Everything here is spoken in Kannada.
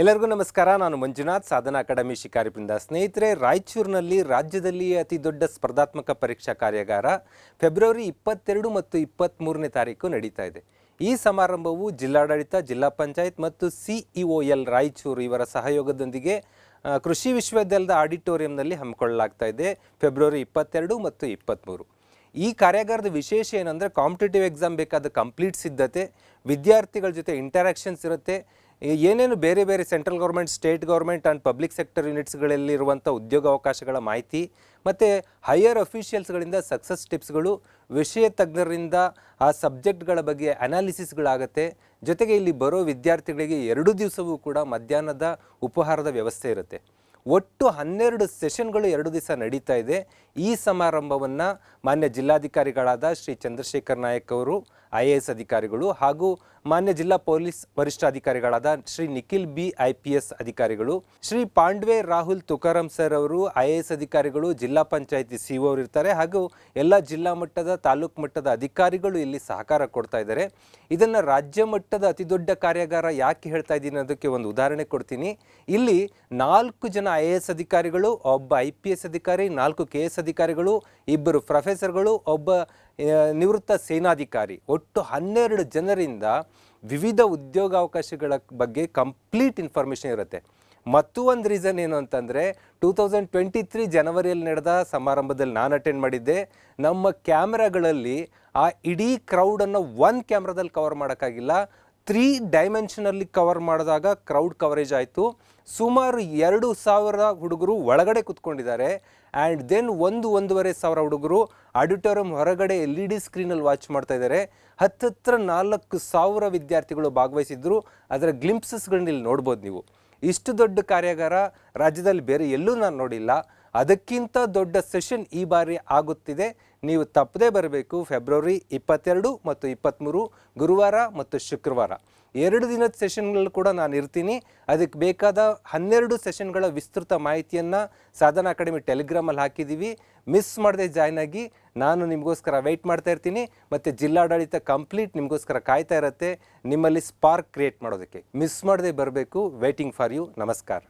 ಎಲ್ಲರಿಗೂ ನಮಸ್ಕಾರ. ನಾನು ಮಂಜುನಾಥ್, ಸಾಧನಾ ಅಕಾಡೆಮಿ ಶಿಕಾರಿಪುರಿಂದ ಸ್ನೇಹಿತರೆ, ರಾಯಚೂರಿನಲ್ಲಿ ರಾಜ್ಯದಲ್ಲಿಯೇ ಅತಿ ದೊಡ್ಡ ಸ್ಪರ್ಧಾತ್ಮಕ ಪರೀಕ್ಷಾ ಕಾರ್ಯಾಗಾರ ಫೆಬ್ರವರಿ ಇಪ್ಪತ್ತೆರಡು ಮತ್ತು ಇಪ್ಪತ್ತ್ಮೂರನೇ ತಾರೀಕು ನಡೀತಾ ಇದೆ. ಈ ಸಮಾರಂಭವು ಜಿಲ್ಲಾಡಳಿತ, ಜಿಲ್ಲಾ ಪಂಚಾಯತ್ ಮತ್ತು ಸಿಇಒ ಎಲ್ ರಾಯಚೂರು ಇವರ ಸಹಯೋಗದೊಂದಿಗೆ ಕೃಷಿ ವಿಶ್ವವಿದ್ಯಾಲಯದ ಆಡಿಟೋರಿಯಂನಲ್ಲಿ ಹಮ್ಮಿಕೊಳ್ಳಲಾಗ್ತಾ ಇದೆ ಫೆಬ್ರವರಿ ಇಪ್ಪತ್ತೆರಡು ಮತ್ತು ಇಪ್ಪತ್ತ್ಮೂರು ಈ ಕಾರ್ಯಾಗಾರದ ವಿಶೇಷ ಏನಂದರೆ, ಕಾಂಪಿಟೇಟಿವ್ ಎಕ್ಸಾಮ್ ಬೇಕಾದ ಕಂಪ್ಲೀಟ್ ಸಿದ್ಧತೆ, ವಿದ್ಯಾರ್ಥಿಗಳ ಜೊತೆ ಇಂಟರಾಕ್ಷನ್ಸ್ ಇರುತ್ತೆ ಏನೇನು ಬೇರೆ ಬೇರೆ central government, state government and public sector ಯೂನಿಟ್ಸ್ಗಳಲ್ಲಿರುವಂಥ ಉದ್ಯೋಗಾವಕಾಶಗಳ ಮಾಹಿತಿ ಮತ್ತು ಹೈಯರ್ ಅಫಿಷಿಯಲ್ಸ್ಗಳಿಂದ ಸಕ್ಸಸ್ ಟಿಪ್ಸ್ಗಳು, ವಿಷಯ ತಜ್ಞರಿಂದ ಆ ಸಬ್ಜೆಕ್ಟ್ಗಳ ಬಗ್ಗೆ ಅನಾಲಿಸಿಸ್ಗಳಾಗತ್ತೆ. ಜೊತೆಗೆ ಇಲ್ಲಿ ಬರೋ ವಿದ್ಯಾರ್ಥಿಗಳಿಗೆ ಎರಡು ದಿವಸವೂ ಕೂಡ ಮಧ್ಯಾಹ್ನದ ಉಪಹಾರದ ವ್ಯವಸ್ಥೆ ಇರುತ್ತೆ. ಒಟ್ಟು ಹನ್ನೆರಡು ಸೆಷನ್ಗಳು ಎರಡು ದಿವಸ ನಡೀತಾ ಇದೆ. ಈ ಸಮಾರಂಭವನ್ನು ಮಾನ್ಯ ಜಿಲ್ಲಾಧಿಕಾರಿಗಳಾದ ಶ್ರೀ ಚಂದ್ರಶೇಖರ್ ನಾಯಕ್ ಅವರು, ಐ ಎ ಎಸ್ ಅಧಿಕಾರಿಗಳು ಹಾಗೂ ಮಾನ್ಯ ಜಿಲ್ಲಾ police ವರಿಷ್ಠಾಧಿಕಾರಿಗಳಾದ Shri Nikhil B I P S ಅಧಿಕಾರಿಗಳು, ಶ್ರೀ ಪಾಂಡ್ವೆ ರಾಹುಲ್ ತುಕಾರಾಂ ಸರ್ ಅವರು, ಐ ಎ ಎಸ್ ಅಧಿಕಾರಿಗಳು, ಜಿಲ್ಲಾ ಪಂಚಾಯತಿ ಸಿ ಅವರು ಇರ್ತಾರೆ. ಹಾಗೂ ಎಲ್ಲ ಜಿಲ್ಲಾ ಮಟ್ಟದ, ತಾಲೂಕು ಮಟ್ಟದ ಅಧಿಕಾರಿಗಳು ಇಲ್ಲಿ ಸಹಕಾರ ಕೊಡ್ತಾ ಇದ್ದಾರೆ. ಇದನ್ನು ರಾಜ್ಯ ಮಟ್ಟದ ಅತಿದೊಡ್ಡ ಕಾರ್ಯಾಗಾರ ಯಾಕೆ ಹೇಳ್ತಾ ಇದ್ದೀನಿ ಅನ್ನೋದಕ್ಕೆ ಒಂದು ಉದಾಹರಣೆ ಕೊಡ್ತೀನಿ. ಇಲ್ಲಿ ನಾಲ್ಕು ಜನ ಐ ಎ ಎಸ್ ಅಧಿಕಾರಿಗಳು, ಒಬ್ಬ ಐ ಪಿ ಎಸ್ ಅಧಿಕಾರಿ, ನಾಲ್ಕು ಕೆ ಎಸ್ ಅಧಿಕಾರಿಗಳು, ಇಬ್ಬರು ಪ್ರೊಫೆಸರ್ಗಳು, ಒಬ್ಬ ನಿವೃತ್ತ ಸೇನಾಧಿಕಾರಿ. ಒಟ್ಟು ಹನ್ನೆರಡು ಜನರಿಂದ ವಿವಿಧ ಉದ್ಯೋಗಾವಕಾಶಗಳ ಬಗ್ಗೆ ಕಂಪ್ಲೀಟ್ ಇನ್ಫಾರ್ಮೇಷನ್ ಇರುತ್ತೆ. ಮತ್ತು ಒಂದು ರೀಸನ್ ಏನು ಅಂತಂದರೆ ಟೂ ತೌಸಂಡ್ ಟ್ವೆಂಟಿ ತ್ರೀ ಜನವರಿಯಲ್ಲಿ ನಡೆದ ಸಮಾರಂಭದಲ್ಲಿ ನಾನು ಅಟೆಂಡ್ ಮಾಡಿದ್ದೆ. ನಮ್ಮ ಕ್ಯಾಮ್ರಾಗಳಲ್ಲಿ ಆ ಇಡೀ ಕ್ರೌಡನ್ನು ಒಂದು ಕ್ಯಾಮ್ರಾದಲ್ಲಿ ಕವರ್ ಮಾಡೋಕ್ಕಾಗಿಲ್ಲ. ತ್ರೀ ಡೈಮೆನ್ಷನಲ್ಲಿ ಕವರ್ ಮಾಡಿದಾಗ ಕ್ರೌಡ್ ಕವರೇಜ್ ಆಯಿತು. ಸುಮಾರು ಎರಡು ಸಾವಿರ ಹುಡುಗರು ಒಳಗಡೆ ಕುತ್ಕೊಂಡಿದ್ದಾರೆ. ಆ್ಯಂಡ್ ದೆನ್ ಒಂದು, ಒಂದೂವರೆ ಸಾವಿರ ಹುಡುಗರು ಆಡಿಟೋರಿಯಂ ಹೊರಗಡೆ ಎಲ್ ಇ ಡಿ ಸ್ಕ್ರೀನಲ್ಲಿ ವಾಚ್ ಮಾಡ್ತಾ ಇದ್ದಾರೆ. ಹತ್ತತ್ರ ನಾಲ್ಕು ಸಾವಿರ ವಿದ್ಯಾರ್ಥಿಗಳು ಭಾಗವಹಿಸಿದ್ರು. ಅದರ ಗ್ಲಿಂಪ್ಸಸ್ಗಳನ್ನ ಇಲ್ಲಿ ನೋಡ್ಬೋದು ನೀವು. ಇಷ್ಟು ದೊಡ್ಡ ಕಾರ್ಯಾಗಾರ ರಾಜ್ಯದಲ್ಲಿ ಬೇರೆ ಎಲ್ಲೂ ನಾನು ನೋಡಿಲ್ಲ. ಅದಕ್ಕಿಂತ ದೊಡ್ಡ ಸೆಷನ್ ಈ ಬಾರಿ ಆಗುತ್ತಿದೆ. ನೀವು ತಪ್ಪದೇ ಬರಬೇಕು. ಫೆಬ್ರವರಿ ಇಪ್ಪತ್ತೆರಡು ಮತ್ತು ಇಪ್ಪತ್ತ್ಮೂರು ಗುರುವಾರ ಮತ್ತು ಶುಕ್ರವಾರ. ಎರಡು ದಿನದ ಸೆಷನ್ಗಳು ಕೂಡ ನಾನು ಇರ್ತೀನಿ. ಅದಕ್ಕೆ ಬೇಕಾದ ಹನ್ನೆರಡು ಸೆಷನ್ಗಳ ವಿಸ್ತೃತ ಮಾಹಿತಿಯನ್ನು ಸಾಧನ ಅಕಾಡೆಮಿ ಟೆಲಿಗ್ರಾಮಲ್ಲಿ ಹಾಕಿದ್ದೀವಿ. ಮಿಸ್ ಮಾಡದೆ ಜಾಯ್ನ್ ಆಗಿ ನಾನು ನಿಮಗೋಸ್ಕರ ವೆಯ್ಟ್ ಮಾಡ್ತಾ ಇರ್ತೀನಿ. ಮತ್ತು ಜಿಲ್ಲಾಡಳಿತ ಕಂಪ್ಲೀಟ್ ನಿಮಗೋಸ್ಕರ ಕಾಯ್ತಾ ಇರುತ್ತೆ. ನಿಮ್ಮಲ್ಲಿ ಸ್ಪಾರ್ಕ್ ಕ್ರಿಯೇಟ್ ಮಾಡೋದಕ್ಕೆ. ಮಿಸ್ ಮಾಡದೆ ಬರಬೇಕು. Waiting for you. ನಮಸ್ಕಾರ.